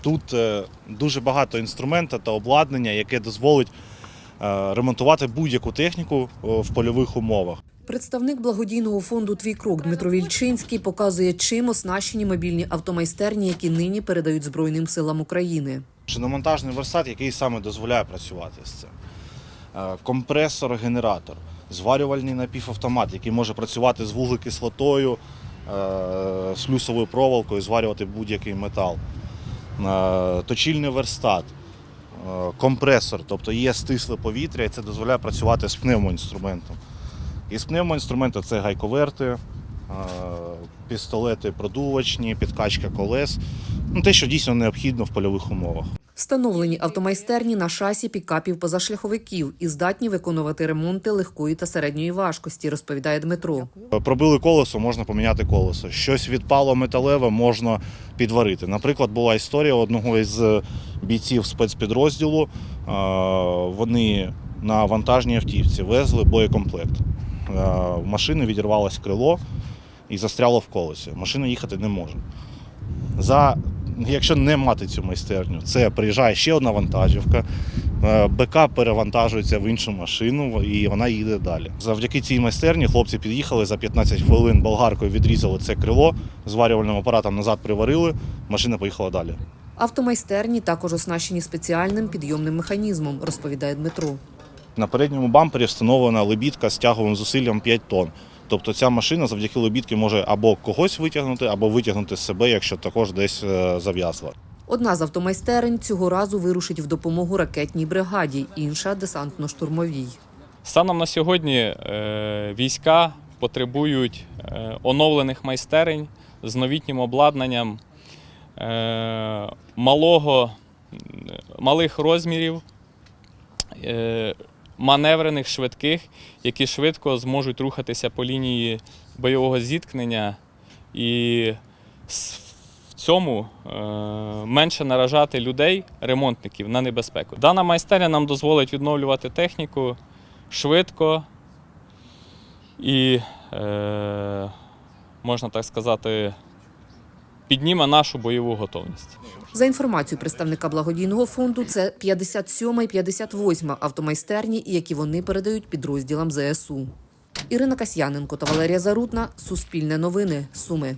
Тут е, дуже багато інструменту та обладнання, яке дозволить е, ремонтувати будь-яку техніку е, в польових умовах. Представник благодійного фонду Твій крок Дмитро Вільчинський показує, чим оснащені мобільні автомайстерні, які нині передають Збройним силам України. Шиномонтажний верстат, який саме дозволяє працювати з цим. Е, Компресор-генератор, зварювальний напівавтомат, який може працювати з вуглекислотою, з проволокою, зварювати будь-який метал. Е, Точильний верстат, е, компресор, тобто є стисле повітря, і це дозволяє працювати з пневмоінструментом. І з пневмоінструменту це гайковерти, е, пістолети продувачні, підкачка колес. Ну, те, що дійсно необхідно в польових умовах. Встановлені автомайстерні на шасі пікапів позашляховиків і здатні виконувати ремонти легкої та середньої важкості, розповідає Дмитро. Пробили колесо, можна поміняти колесо. Щось відпало металеве, можна підварити. Наприклад, була історія одного із бійців спецпідрозділу. Е, Вони на вантажній автівці везли боєкомплект. Е, В машини відірвалось крило і застряло в колесі. Машина їхати не може. За, якщо не мати цю майстерню, це приїжджає ще одна вантажівка, е, БК перевантажується в іншу машину і вона їде далі. Завдяки цій майстерні хлопці під'їхали за 15 хвилин болгаркою відрізали це крило, зварювальним апаратом назад приварили, машина поїхала далі. Автомайстерні також оснащені спеціальним підйомним механізмом, розповідає Дмитро. На передньому бампері встановлена лебідка з тяговим зусиллям 5 тонн. Тобто ця машина завдяки лебідки може або когось витягнути, або витягнути з себе, якщо також десь е, зав'язла. Одна з автомайстерень цього разу вирушить в допомогу ракетній бригаді, інша десантно-штурмовій. Станом на сьогодні е, війська потребують е, оновлених майстерень з новітнім обладнанням малого, малих розмірів, маневрених, швидких, які швидко зможуть рухатися по лінії бойового зіткнення і в цьому е, менше наражати людей, ремонтників на небезпеку. Дана майстерня нам дозволить відновлювати техніку швидко і, е, можна так сказати, підніме нашу бойову готовність. За інформацією представника благодійного фонду, це 57 і 58 автомайстерні, які вони передають підрозділам ЗСУ. Ірина Касьяненко та Валерія Зарутна. Суспільне новини. Суми.